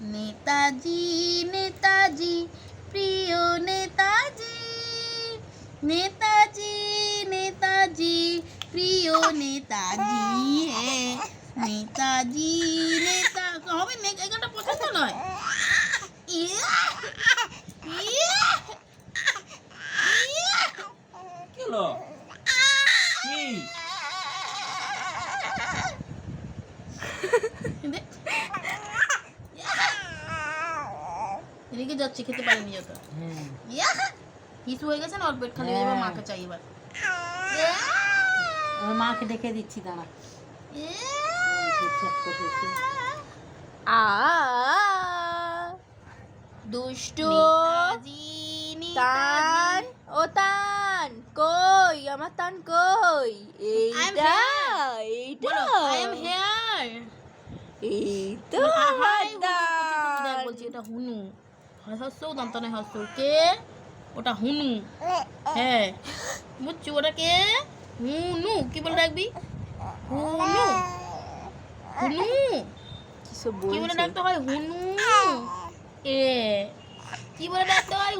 নেতাজি নেতাজি প্রিয় নেতাজি নেতাজি নেতাজি প্রিয় নেতাজি নেতাজি নেতা হবে গানটা পছন্দ নয়! কি দেখ। এদিকে যাচ্ছে খেতে পারেনি যত ইয়া! হিসু হয়ে গেছে না? ওর পেট খালি হয়ে হ্যাঁ। মাকে চাই এবার। মাকে ডেকে দিচ্ছি দাঁড়া। আ দুষ্টু তান ও তান কই? আমার তান কই? এইটা এইটা। I am here. এই তো আমার তান। বলছি এটা হুনু। হাসছো দন্তনে হাসছো? কে? ওটা হুনু। হ্যাঁ। বুঝছ ওটা কে হুনু। কি বলে রাখবি হুনু। হুনু। কি বলে ডাকতে হয়? হুনু। এ। কি বলে ডাকতে হয়?